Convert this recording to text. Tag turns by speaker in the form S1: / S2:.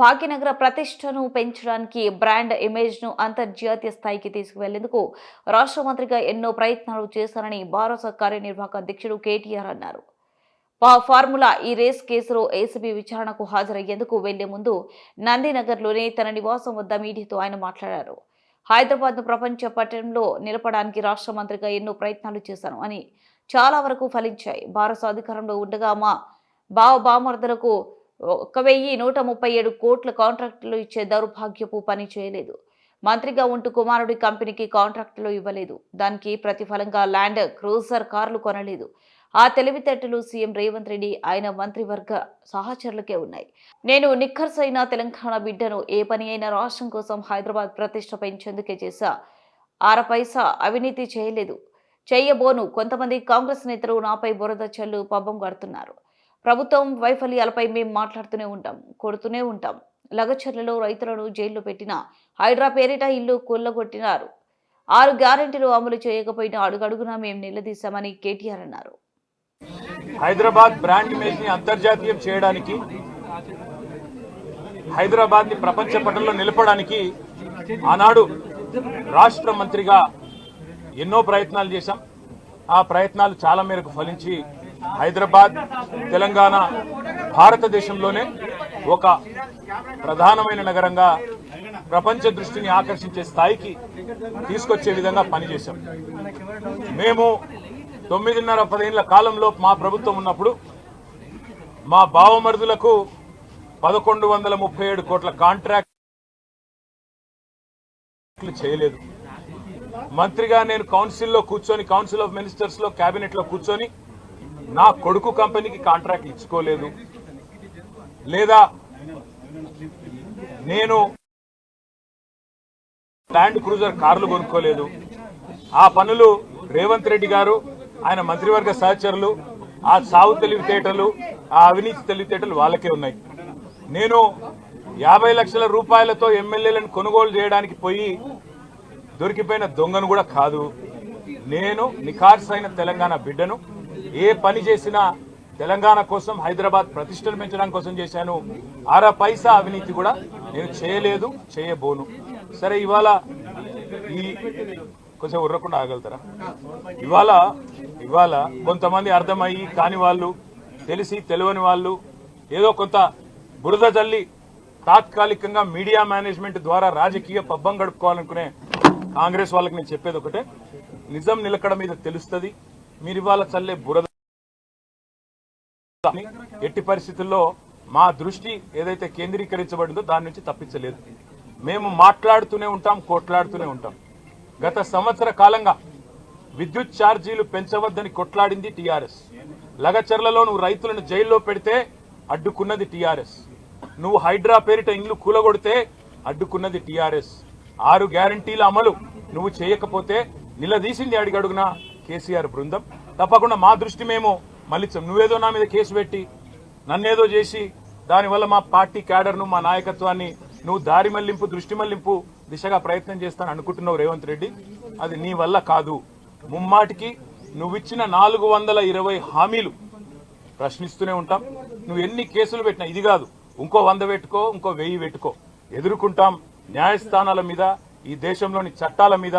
S1: భాగ్యనగర ప్రతిష్టను పెంచడానికి బ్రాండ్ ఇమేజ్ను అంతర్జాతీయ స్థాయికి తీసుకువెళ్ళేందుకు రాష్ట్ర మంత్రిగా ఎన్నో ప్రయత్నాలు చేశారని భారత కార్యనిర్వాహక అధ్యక్షుడు కేటీఆర్ అన్నారు. పా- ఫార్ములా ఈ రేస్ కేసులో ఏసీబీ విచారణకు హాజరయ్యేందుకు వెళ్ళే ముందు నందినగర్లోనే తన నివాసం వద్ద మీడియాతో ఆయన మాట్లాడారు. హైదరాబాద్ను ప్రపంచ పట్టణంలో నిలపడానికి రాష్ట్ర మంత్రిగా ఎన్నో ప్రయత్నాలు చేశాను అని చాలా వరకు ఫలించాయి. భారత అధికారంలో ఉండగా మా బావ బామర్దలకు ఒక వెయ్యి నూట ముప్పై ఏడు కోట్ల కాంట్రాక్టులు ఇచ్చే దౌర్భాగ్యపు పని చేయలేదు. మంత్రిగా ఉంటూ కుమారుడి కంపెనీకి కాంట్రాక్టులు ఇవ్వలేదు. దానికి ప్రతిఫలంగా ల్యాండ్ క్రూజర్ కార్లు కొనలేదు. ఆ తెలివితేటలు సీఎం రేవంత్ రెడ్డి ఆయన మంత్రివర్గ సహచరులకే ఉన్నాయి. నేను నిఖర్సైన తెలంగాణ బిడ్డను ఏ పని అయినా రాష్ట్రం కోసం హైదరాబాద్ ప్రతిష్ట పెంచేందుకే చేశా ఆర పైసా అవినీతి చేయలేదు. చేయబోను. కొంతమంది కాంగ్రెస్ నేతలు నాపై బురద చల్లు పబ్బం కడుతున్నారు. ప్రభుత్వం వైఫల్యాలపై మేము మాట్లాడుతూనే ఉంటాం కొడుతూనే ఉంటాం. లగచర్లలో రైతులను జైల్లో పెట్టిన హైడ్రా పేరిట ఇల్లు కొల్లగొట్టినారు. ఆరు గ్యారెంటీలు అమలు చేయకపోయినా అడుగడుగునా మేము నిలదీశామని కేటీఆర్ అన్నారు.
S2: హైదరాబాద్ బ్రాండ్ ఇమేజ్ని అంతర్జాతీయం చేయడానికి హైదరాబాద్ని ప్రపంచ పటంలో నిలపడానికి ఆనాడు రాష్ట్ర మంత్రిగా ఎన్నో ప్రయత్నాలు చేశాం. ఆ ప్రయత్నాలు చాలా మేరకు ఫలించి హైదరాబాద్ తెలంగాణ భారతదేశంలోనే ఒక ప్రధానమైన నగరంగా ప్రపంచ దృష్టిని ఆకర్షించే స్థాయికి తీసుకొచ్చే విధంగా పనిచేశాం. మేము తొమ్మిదిన్నర పదేళ్ళ కాలంలో మా ప్రభుత్వం ఉన్నప్పుడు మా బావమరుదులకు పదకొండు వందల ముప్పై ఏడు కోట్ల కాంట్రాక్ట్లు చేయలేదు. మంత్రిగా నేను కౌన్సిల్లో కూర్చొని కౌన్సిల్ ఆఫ్ మినిస్టర్స్లో క్యాబినెట్లో కూర్చొని నా కొడుకు కంపెనీకి కాంట్రాక్ట్ ఇచ్చుకోలేదు. లేదా నేను ల్యాండ్ క్రూజర్ కార్లు కొనుక్కోలేదు. ఆ పనులు రేవంత్ రెడ్డి గారు ఆయన మంత్రివర్గ సహచరులు ఆ సాగు తెలివితేటలు ఆ అవినీతి తెలివితేటలు వాళ్ళకే ఉన్నాయి. నేను యాభై లక్షల రూపాయలతో ఎమ్మెల్యేలను కొనుగోలు చేయడానికి పోయి దొరికిపోయిన దొంగను కూడా కాదు. నేను నిఖార్సైన తెలంగాణ బిడ్డను ఏ పని చేసినా తెలంగాణ కోసం హైదరాబాద్ ప్రతిష్టను పెంచడం కోసం చేశాను. అర పైసా అవినీతి కూడా నేను చేయలేదు చేయబోను. సరే ఇవాళ ఈ కొంచెం ఉర్రకుండా ఆగలుగుతారా? ఇవాళ ఇవాళ కొంతమంది అర్థమయ్యి కాని వాళ్ళు తెలిసి తెలియని వాళ్ళు ఏదో కొంత బురద జల్లి తాత్కాలికంగా మీడియా మేనేజ్మెంట్ ద్వారా రాజకీయ పబ్బం గడుపుకోవాలనుకునే కాంగ్రెస్ వాళ్ళకి నేను చెప్పేది ఒకటే. నిజం నిలకడ మీద తెలుస్తుంది. మీరు ఇవాళ చల్లే బురద. ఎట్టి పరిస్థితుల్లో మా దృష్టి ఏదైతే కేంద్రీకరించబడిందో దాని నుంచి తప్పించలేదు. మేము మాట్లాడుతూనే ఉంటాం కొట్లాడుతూనే ఉంటాం. గత సంవత్సర కాలంగా విద్యుత్ ఛార్జీలు పెంచవద్దని కొట్లాడింది టీఆర్ఎస్. లగచర్లలో నువ్వు రైతులను జైల్లో పెడితే అడ్డుకున్నది టీఆర్ఎస్. నువ్వు హైడ్రా పేరిట ఇండ్లు కూలగొడితే అడ్డుకున్నది టీఆర్ఎస్. ఆరు గ్యారంటీల అమలు నువ్వు చేయకపోతే నిలదీసింది అడిగడుగునా? కేసీఆర్ బృందం. తప్పకుండా మా దృష్టి మేము మళ్ళీ నువ్వేదో నా మీద కేసు పెట్టి నన్నేదో చేసి దానివల్ల మా పార్టీ క్యాడర్ను మా నాయకత్వాన్ని నువ్వు దారి మళ్ళింపు దృష్టి మళ్ళింపు దిశగా ప్రయత్నం చేస్తాను అనుకుంటున్నావు రేవంత్ రెడ్డి. అది నీ వల్ల కాదు. ముమ్మాటికి నువ్విచ్చిన నాలుగు వందల ఇరవై హామీలు ప్రశ్నిస్తూనే ఉంటాం. నువ్వు ఎన్ని కేసులు పెట్టినా ఇది కాదు. ఇంకో వంద పెట్టుకో ఇంకో వెయ్యి పెట్టుకో. ఎదుర్కొంటాం న్యాయస్థానాల మీద ఈ దేశంలోని చట్టాల మీద